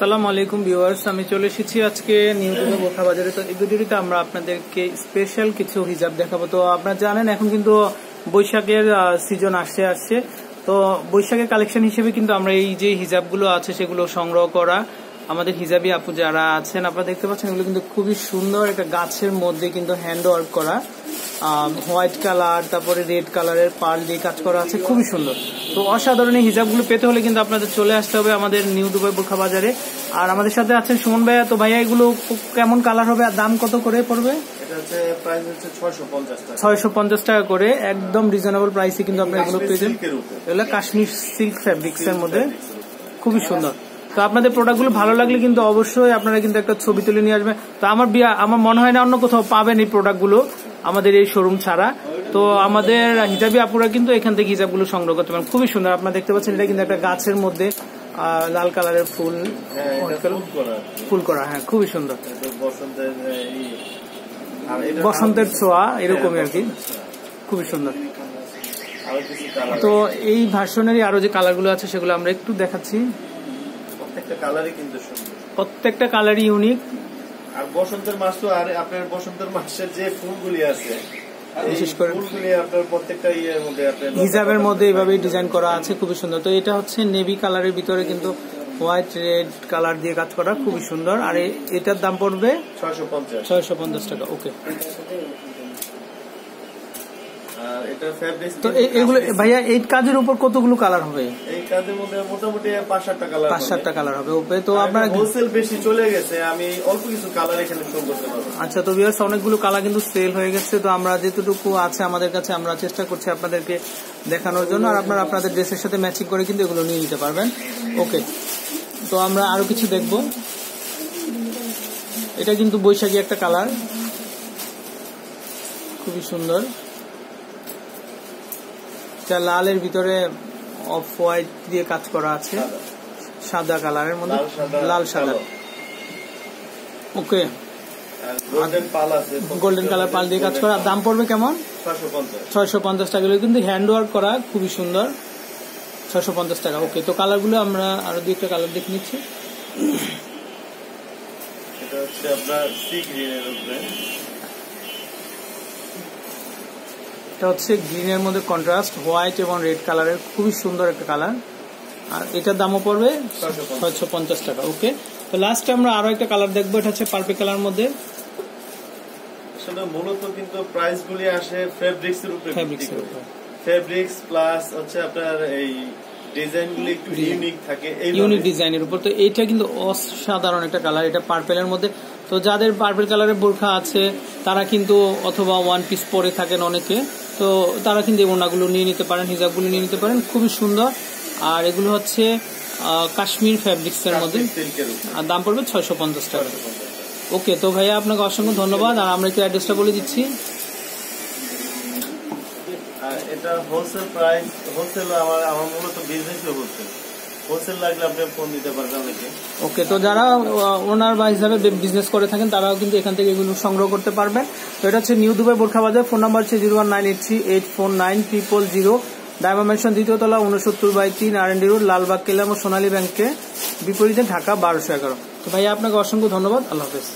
আসসালামু আলাইকুম ভিউয়ার্স, আমি চলে এসেছি আজকে নিউ দুবাই বোরখা বাজারে। তো এই ভিডিওটিতে আমরা আপনাদেরকে স্পেশাল কিছু হিজাব দেখাবো। তো আপনারা জানেন, এখন কিন্তু বৈশাখের সিজন আসছে আসছে। তো বৈশাখের কালেকশন হিসেবে কিন্তু আমরা এই যে হিজাবগুলো আছে, সেগুলো সংগ্রহ করা আমাদের হিজাবি আপু যারা আছেন, আপনারা দেখতে পাচ্ছেন, এগুলো কিন্তু খুবই সুন্দর একটা গাছের মধ্যে কিন্তু হ্যান্ড ওয়ার্ক করা। হোয়াইট কালার তারপরে রেড কালারের পার্ল দিয়ে কাজ করা আছে খুবই সুন্দর। তো অসাধারণ এই হিজাবগুলো পেতে হলে কিন্তু আপনাদের চলে আসতে হবে আমাদের নিউ দুবাই বোরখা বাজারে। আর আমাদের সাথে আছেন সুমন ভাইয়া। তো ভাইয়া এগুলো কেমন কালার হবে আর দাম কত করে পড়বে? এটা হচ্ছে প্রাইস হচ্ছে 650 টাকা। ছয়শো পঞ্চাশ টাকা করে। একদম রিজনেবল প্রাইসে কিন্তু আপনারা এগুলো পেয়ে যাবেন। এগুলো কাশ্মীর সিল্ক ফ্যাব্রিক্স এর মধ্যে। খুবই সুন্দর। তো আপনাদের প্রোডাক্টগুলো ভালো লাগলে কিন্তু অবশ্যই আপনারা কিন্তু একটা ছবি তুলে নিয়ে আসবেন। তো আমার বিয়া আমার মনে হয় না অন্য কোথাও পাবেন এই প্রোডাক্টগুলো আমাদের এই শোরুম ছাড়া। তো আমাদের হিজাবি আপুরা কিন্তু এখান থেকে হিজাবগুলো সংগ্রহ করতে পারেন। খুবই সুন্দর। আপনারা দেখতে পাচ্ছেন এটা কিন্তু একটা গাছের মধ্যে লাল কালারের ফুল হ্যাঁ ফুল করা হ্যাঁ খুবই সুন্দর। বসন্তের ছোঁয়া এরকমই আর কি। খুবই সুন্দর। তো এই ভার্সনেরই আরও যে কালারগুলো আছে সেগুলো আমরা একটু দেখাচ্ছি। প্রত্যেকটা কালারই কিন্তু প্রত্যেকটা কালারই ইউনিক আর বসন্তের মাস তো আর আপনার বসন্তের মাসের যে ফুলগুলি আছে বিশেষ করে- হিজাবের মধ্যে এইভাবে ডিজাইন করা আছে খুবই সুন্দর। তো এটা হচ্ছে নেভি কালারের ভিতরে কিন্তু হোয়াইট রেড কালার দিয়ে কাজ করা খুবই সুন্দর। আর এটার দাম পড়বে 650 ছয়শো পঞ্চাশ টাকা ওকে আর এটা ফেব্রিক তো এগুলো ভাইয়া এই কাজের উপর কতগুলো কালার হবে? এই কাজের মধ্যে মোটামুটি পাঁচ সাতটা কালার হবে। ওপে তো আপনারা হোলসেল বেশি চলে গেছে আমি অল্প কিছু কালার এখানে শো করতে পারব। আচ্ছা তো অনেকগুলো কালার কিন্তু সেল হয়ে গেছে তো আমরা যেতটুকু আছে আমাদের কাছে আমরা চেষ্টা করছি আপনাদেরকে দেখানোর জন্য আর আপনারা আপনাদের ড্রেসের সাথে ম্যাচিং করে কিন্তু এগুলো নিয়ে নিতে পারবেন। ওকে তো আমরা আরও কিছু দেখব। এটা কিন্তু বৈশাখী একটা কালার খুবই সুন্দর। এটা লালের ভিতরে অফ হোয়াইট দিয়ে কাজ করা আছে। সাদা কালারের মধ্যে। লাল সাদা। ওকে। গোল্ডেন কালার পাল দিয়ে কাজ করা। দাম পড়বে কেমন? 650 ছয়শো পঞ্চাশ টাকা। কিন্তু হ্যান্ড ওয়ার্ক করা খুবই সুন্দর। ছয়শো পঞ্চাশ টাকা। ওকে তো কালারগুলো আমরা আরও দুই একটা কালার দেখে নিচ্ছি। এটা হচ্ছে আপনার সি গ্রিনের উপরে। এটা হচ্ছে গ্রিনের মধ্যে কন্ট্রাস্ট হোয়াইট এবং রেড কালারের খুবই সুন্দর একটা কালার আর এটার দামও পড়বে 650 ছয়শো পঞ্চাশ টাকা ওকে তো লাস্টে আমরা আরও একটা কালার দেখব এটা হচ্ছে পার্পল কালার মধ্যে। আসলে মূলত কিন্তু প্রাইস গুলি আসে ফেব্রিক্স এর উপরে ফেব্রিক্স প্লাস হচ্ছে আপনার এই ডিজাইন গুলি একটু ইউনিক থাকে ইউনিক ডিজাইনের উপর। তো এইটা কিন্তু অসাধারণ একটা কালার এটা পার্পেলের মধ্যে। তো যাদের পার্পেল কালারের বোরখা আছে তারা কিন্তু অথবা ওয়ান পিস পরে থাকেন অনেকে। তো তারা কিন্তু এই ওনাগুলো নিয়ে নিতে পারেন হিজাবগুলো নিয়ে নিতে পারেন। খুবই সুন্দর। আর এগুলো হচ্ছে কাশ্মীর ফ্যাব্রিক্স এর মধ্যে। আর দাম পড়বে ছয়শো পঞ্চাশ টাকা। ওকে তো ভাইয়া আপনাকে অসংখ্য ধন্যবাদ। আর আমরা একটু অ্যাড্রেসটা বলে দিচ্ছি। এটা হোলসেল প্রাইস হোলসেল আমার আমার মূলত বিজনেস হোলসেল হোলসেল লাগলে আপনি ফোন দিতে পারবেন আমাকে ওকে, তো যারা ওনার বা হিসাবে বিজনেস করে থাকেন, তারাও কিন্তু এখান থেকে এগুলো সংগ্রহ করতে পারবেন। তো এটা হচ্ছে নিউ দুবাই বোরখা বাজার ফোন নাম্বার হচ্ছে zero one nine eight three eight four nine triple zero mansion দ্বিতীয় তলা উনসত্তর বাই তিন আর ডি রোড লালবাগ, কেলাম ও সোনালী ব্যাংকে। বিপরীতে ঢাকা, বারোশো এগারো। তো ভাই আপনাকে অসংখ্য ধন্যবাদ। আল্লাহ হাফেজ।